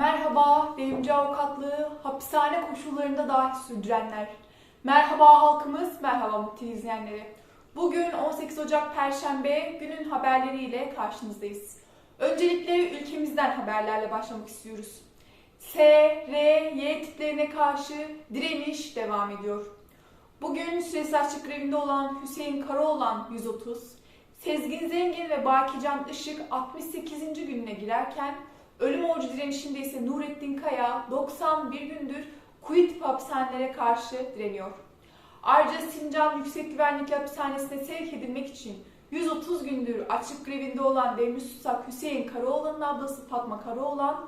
Merhaba, devrimci avukatlığı hapishane koşullarında dahi sürdürenler. Merhaba halkımız, merhaba mutlu izleyenleri. Bugün 18 Ocak Perşembe günün haberleriyle karşınızdayız. Öncelikle ülkemizden haberlerle başlamak istiyoruz. S, R, Y tiplerine karşı direniş devam ediyor. Bugün süresiz açlık grevinde olan Hüseyin Karaoğlan 130, Sezgin Zengin ve Bakican Işık 68. gününe girerken ölüm orucu direnişinde ise Nurettin Kaya 91 gündür Kuit hapishanelere karşı direniyor. Ayrıca Sincan Yüksek Güvenlik Hapishanesi'ne sevk edilmek için 130 gündür açlık grevinde olan Demir Susak Hüseyin Karaoğlan'ın ablası Fatma Karaoğlan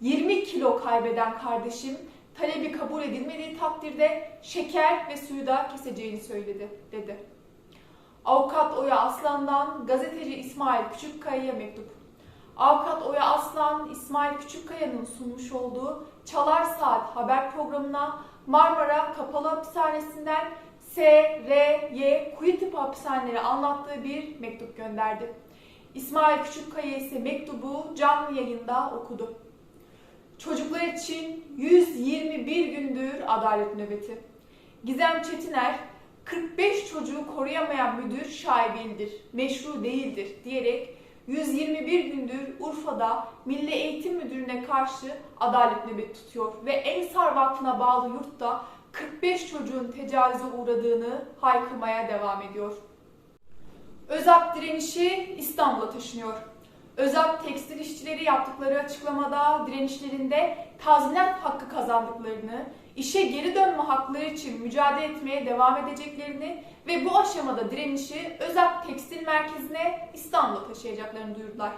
20 kilo kaybeden kardeşim talebi kabul edilmediği takdirde şeker ve suyu da keseceğini söyledi dedi. Avukat Oya Aslan'dan gazeteci İsmail Küçükkaya'ya mektup. Avukat Oya Aslan, İsmail Küçükkaya'nın sunmuş olduğu Çalar Saat haber programına Marmara Kapalı Hapishanesi'nden S, R, Y, Kuyutip hapishaneleri anlattığı bir mektup gönderdi. İsmail Küçükkaya ise mektubu canlı yayında okudu. Çocuklar için 121 gündür adalet nöbeti. Gizem Çetiner, 45 çocuğu koruyamayan müdür şaibelidir, meşru değildir diyerek 121 gündür Urfa'da Milli Eğitim Müdürü'ne karşı adalet nöbeti tutuyor ve Ensar Vakfı'na bağlı yurtta 45 çocuğun tecavüze uğradığını haykırmaya devam ediyor. Özak direnişi İstanbul'a taşınıyor. Özak tekstil işçileri yaptıkları açıklamada direnişlerinde tazminat hakkı kazandıklarını, işe geri dönme hakları için mücadele etmeye devam edeceklerini ve bu aşamada direnişi Özak Tekstil Merkezi'ne İstanbul'a taşıyacaklarını duyurdular.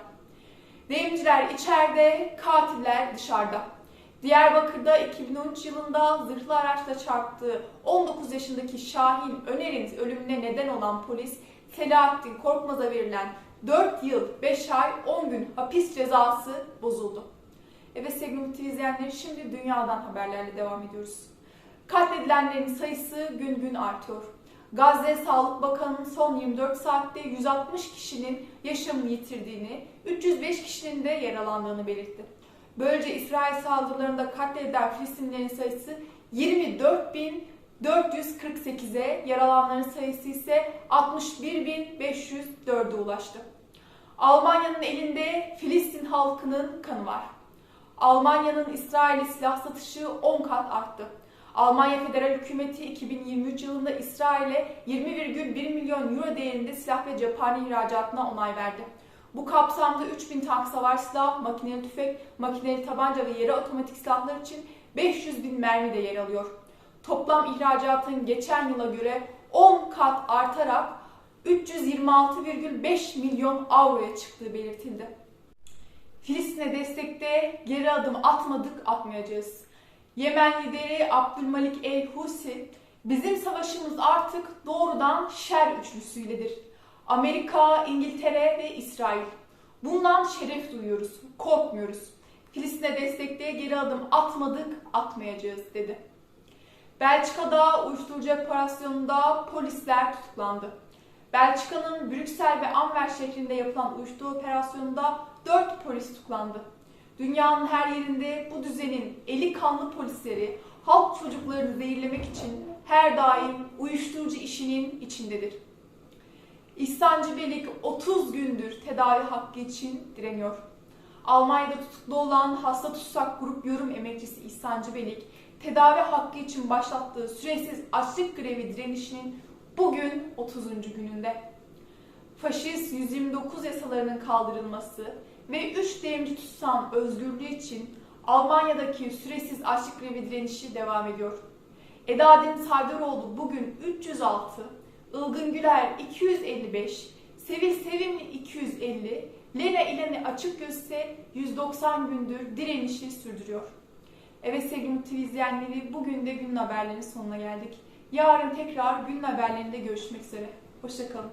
Devrimciler içeride, katiller dışarıda. Diyarbakır'da 2013 yılında zırhlı araçla çarptığı 19 yaşındaki Şahin Öner'in ölümüne neden olan polis Selahattin Korkmaz'a verilen 4 yıl 5 ay 10 gün hapis cezası bozuldu. Evet sevgili mutlu izleyenler şimdi dünyadan haberlerle devam ediyoruz. Katledilenlerin sayısı gün gün artıyor. Gazze Sağlık Bakanı'nın son 24 saatte 160 kişinin yaşamını yitirdiğini, 305 kişinin de yaralandığını belirtti. Böylece İsrail saldırılarında katledilen Filistinlilerin sayısı 24.448'e, yaralananların sayısı ise 61.504'e ulaştı. Almanya'nın elinde Filistin halkının kanı var. Almanya'nın İsrail'e silah satışı 10 kat arttı. Almanya Federal Hükümeti 2023 yılında İsrail'e 20,1 milyon euro değerinde silah ve cephane ihracatına onay verdi. Bu kapsamda 3000 tank savaş silahı, makineli tüfek, makineli tabanca ve yarı otomatik silahlar için 500 bin mermi de yer alıyor. Toplam ihracatın geçen yıla göre 10 kat artarak 326,5 milyon avroya çıktığı belirtildi. Filistin'e destekte geri adım atmadık atmayacağız. Yemen lideri Abdülmalik el-Husi, bizim savaşımız artık doğrudan şer üçlüsüyledir. Amerika, İngiltere ve İsrail. Bundan şeref duyuyoruz, korkmuyoruz. Filistin'e destekte geri adım atmadık, atmayacağız dedi. Belçika'da uyuşturucu operasyonunda polisler tutuklandı. Belçika'nın Brüksel ve Anvers şehrinde yapılan uyuşturucu operasyonunda 4 polis tutuklandı. Dünyanın her yerinde bu düzenin eli kanlı polisleri halk çocuklarını zehirlemek için her daim uyuşturucu işinin içindedir. İhsan Belik 30 gündür tedavi hakkı için direniyor. Almanya'da tutuklu olan hasta tutsak grup yorum emekçisi İhsan Belik, tedavi hakkı için başlattığı süresiz açlık grevi direnişinin bugün 30. gününde. Faşist 129 yasalarının kaldırılması ve 3 devrimci tutsan özgürlüğü için Almanya'daki süresiz açlık grevi direnişi devam ediyor. Eda Deniz Haydaroğlu bugün 306, Ilgın Güler 255, Sevil Sevimli 250, Lena İleni Açık Gözse 190 gündür direnişi sürdürüyor. Evet sevgili mutlu izleyenleri bugün de günün haberlerinin sonuna geldik. Yarın tekrar günün haberlerinde görüşmek üzere. Hoşçakalın.